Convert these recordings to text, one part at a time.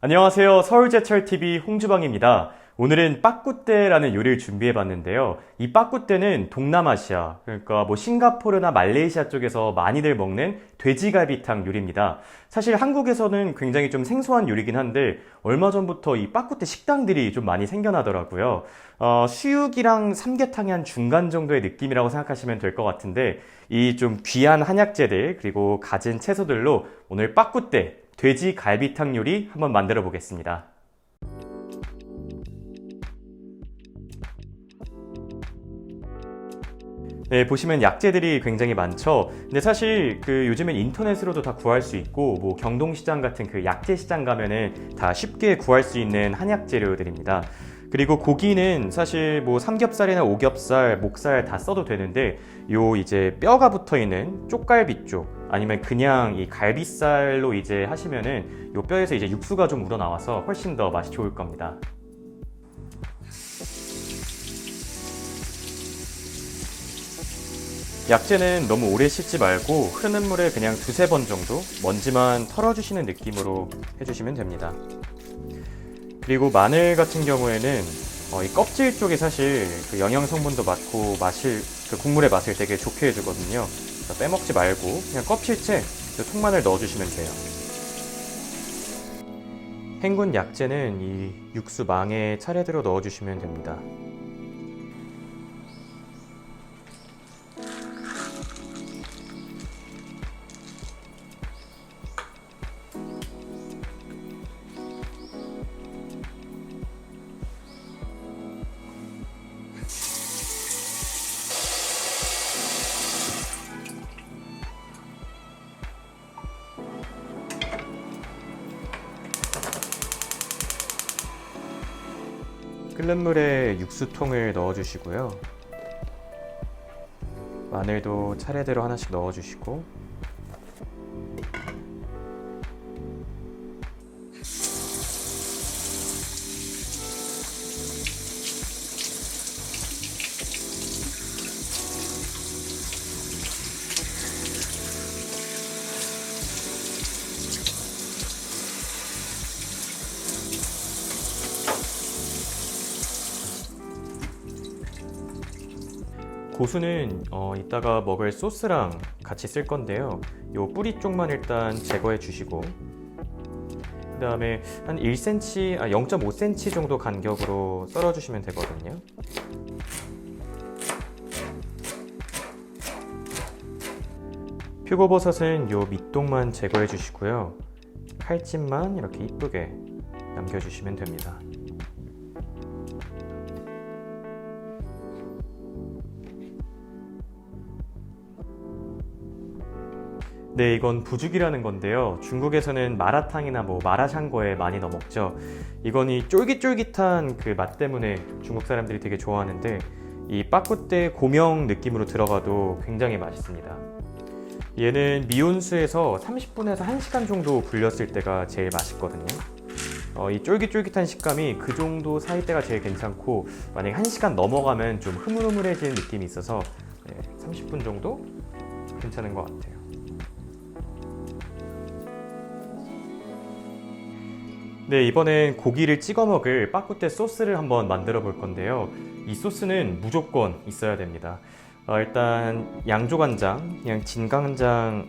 안녕하세요. 서울제철TV 홍주방입니다. 오늘은 빠꾸떼라는 요리를 준비해 봤는데요. 이 빠꾸떼는 동남아시아, 그러니까 뭐 싱가포르나 말레이시아 쪽에서 많이들 먹는 돼지갈비탕 요리입니다. 사실 한국에서는 굉장히 좀 생소한 요리긴 한데, 얼마 전부터 이 빠꾸떼 식당들이 좀 많이 생겨나더라고요. 어, 수육이랑 삼계탕의 한 중간 정도의 느낌이라고 생각하시면 될 것 같은데, 이 좀 귀한 한약재들, 그리고 갖은 채소들로 오늘 빠꾸떼, 돼지 갈비탕 요리 한번 만들어 보겠습니다. 네, 보시면 약재들이 굉장히 많죠. 근데 사실 그 요즘엔 인터넷으로도 다 구할 수 있고 뭐 경동시장 같은 그 약재 시장 가면은 다 쉽게 구할 수 있는 한약 재료들입니다. 그리고 고기는 사실 뭐 삼겹살이나 오겹살, 목살 다 써도 되는데 요 이제 뼈가 붙어 있는 쪽갈비 쪽 아니면 그냥 이 갈비살로 이제 하시면은 요 뼈에서 이제 육수가 좀 우러 나와서 훨씬 더 맛이 좋을 겁니다. 약재는 너무 오래 씻지 말고 흐르는 물에 그냥 두세 번 정도 먼지만 털어주시는 느낌으로 해주시면 됩니다. 그리고 마늘 같은 경우에는 어, 이 껍질 쪽이 사실 그 영양 성분도 많고 맛을 그 국물의 맛을 되게 좋게 해주거든요. 빼먹지 말고 그냥 껍질째 그 통마늘 넣어주시면 돼요. 헹군 약재는 이 육수 망에 차례대로 넣어주시면 됩니다. 끓는 물에 육수통을 넣어주시고요. 마늘도 차례대로 하나씩 넣어주시고 고수는 어, 이따가 먹을 소스랑 같이 쓸 건데요. 요 뿌리 쪽만 일단 제거해 주시고 그 다음에 한 1cm, 아 0.5cm 정도 간격으로 썰어 주시면 되거든요. 표고버섯은 요 밑동만 제거해 주시고요. 칼집만 이렇게 이쁘게 남겨주시면 됩니다. 네, 이건 부죽이라는 건데요. 중국에서는 마라탕이나 뭐 마라샹궈에 많이 넣어 먹죠. 이건 이 쫄깃쫄깃한 그 맛 때문에 중국 사람들이 되게 좋아하는데 이 빠꾸떼 고명 느낌으로 들어가도 굉장히 맛있습니다. 얘는 미온수에서 30분에서 1시간 정도 불렸을 때가 제일 맛있거든요. 어, 이 쫄깃쫄깃한 식감이 그 정도 사이 때가 제일 괜찮고 만약 1시간 넘어가면 좀 흐물흐물해지는 느낌이 있어서 네, 30분 정도 괜찮은 것 같아요. 네, 이번엔 고기를 찍어 먹을 빠꾸떼 소스를 한번 만들어 볼 건데요. 이 소스는 무조건 있어야 됩니다. 어, 일단 양조간장, 그냥 진간장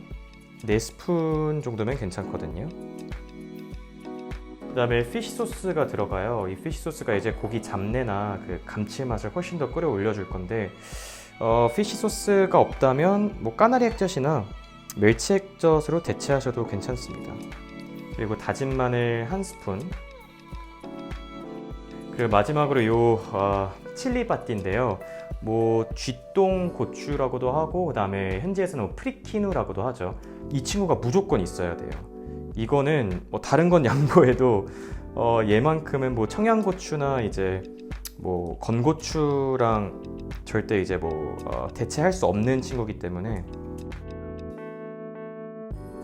4스푼 정도면 괜찮거든요. 그 다음에 피쉬 소스가 들어가요. 이 피쉬 소스가 이제 고기 잡내나 그 감칠맛을 훨씬 더 끌어 올려 줄 건데, 어, 피쉬 소스가 없다면 뭐 까나리 액젓이나 멸치 액젓으로 대체하셔도 괜찮습니다. 그리고 다진 마늘 한 스푼. 그리고 마지막으로 요 어, 칠리 바띠인데요. 뭐 쥐똥 고추라고도 하고 그 다음에 현지에서는 뭐 프리키누라고도 하죠. 이 친구가 무조건 있어야 돼요. 이거는 뭐 다른 건 양보해도 어, 얘만큼은 뭐 청양고추나 이제 뭐 건고추랑 절대 이제 뭐 어, 대체할 수 없는 친구기 때문에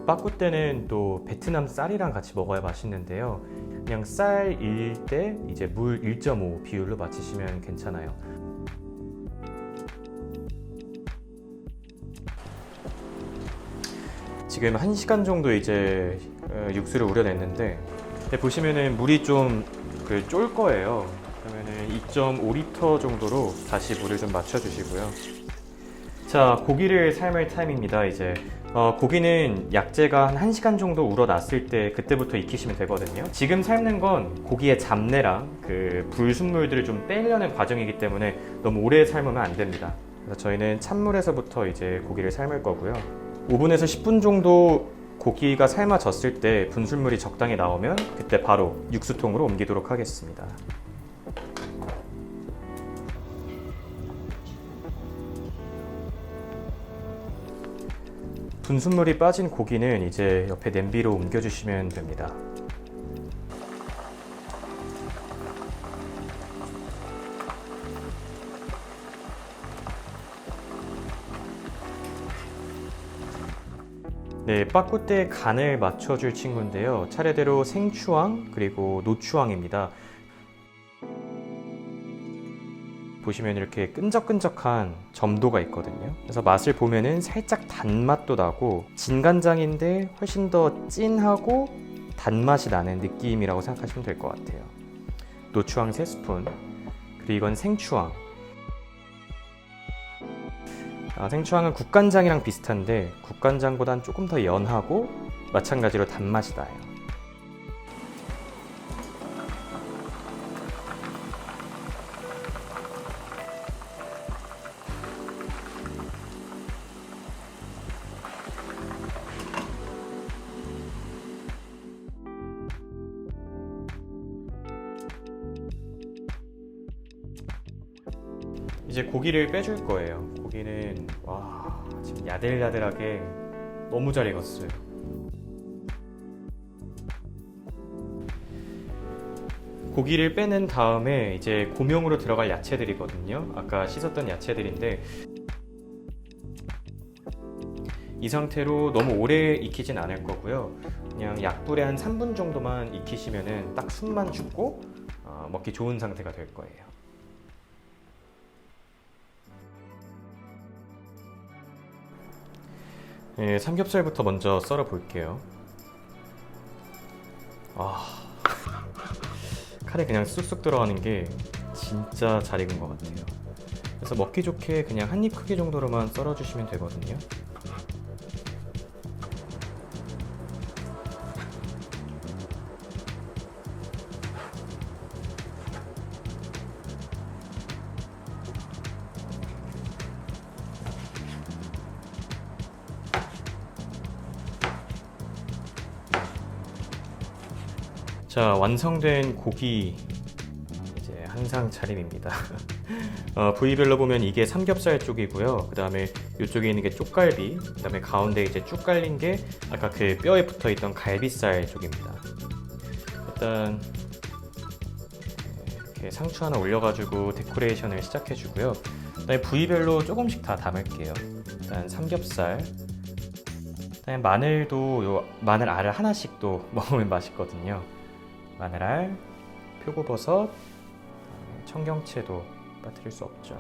빠꾸떼는 또 베트남 쌀이랑 같이 먹어야 맛있는데요. 그냥 쌀일 때 이제 물 1.5 비율로 맞추시면 괜찮아요. 지금 1시간 정도 이제 어, 육수를 우려냈는데 네, 보시면은 물이 좀그쫄 거예요. 그러면은 2.5리터 정도로 다시 물을 좀 맞춰 주시고요. 자, 고기를 삶을 타임입니다. 이제 어, 고기는 약재가 한 1시간 정도 우러났을 때 그때부터 익히시면 되거든요. 지금 삶는 건 고기의 잡내랑 그 불순물들을 좀 빼려는 과정이기 때문에 너무 오래 삶으면 안 됩니다. 그래서 저희는 찬물에서부터 이제 고기를 삶을 거고요. 5분에서 10분 정도 고기가 삶아졌을 때 분술물이 적당히 나오면 그때 바로 육수통으로 옮기도록 하겠습니다. 분순물이 빠진 고기는 이제 옆에 냄비로 옮겨주시면 됩니다. 네, 빠꾸때 간을 맞춰줄 친구인데요. 차례대로 생추황 그리고 노추황입니다. 보시면 이렇게 끈적끈적한 점도가 있거든요. 그래서 맛을 보면은 살짝 단맛도 나고 진간장인데 훨씬 더 진하고 단맛이 나는 느낌이라고 생각하시면 될 것 같아요. 노추황 3스푼 그리고 이건 생추황 아, 생추황은 국간장이랑 비슷한데 국간장보단 조금 더 연하고 마찬가지로 단맛이 나요. 이제 고기를 빼줄 거예요. 고기는 와 지금 야들야들하게 너무 잘 익었어요. 고기를 빼는 다음에 이제 고명으로 들어갈 야채들이거든요. 아까 씻었던 야채들인데 이 상태로 너무 오래 익히진 않을 거고요. 그냥 약불에 한 3분 정도만 익히시면은 딱 숨만 죽고 어, 먹기 좋은 상태가 될 거예요. 예, 삼겹살부터 먼저 썰어 볼게요. 아, 칼에 그냥 쑥쑥 들어가는 게 진짜 잘 익은 것 같아요. 그래서 먹기 좋게 그냥 한 입 크기 정도로만 썰어 주시면 되거든요. 자, 완성된 고기 이제 한상 차림입니다. 어, 부위별로 보면 이게 삼겹살 쪽이고요. 그 다음에 이쪽에 있는 게 쪽갈비, 그 다음에 가운데 이제 쭉 깔린 게 아까 그 뼈에 붙어 있던 갈비살 쪽입니다. 일단 이렇게 상추 하나 올려가지고 데코레이션을 시작해주고요. 그다음에 부위별로 조금씩 다 담을게요. 일단 삼겹살, 그다음에 마늘도 요 마늘 알을 하나씩 또 먹으면 맛있거든요. 마늘알, 표고버섯, 청경채도 빠뜨릴 수 없죠.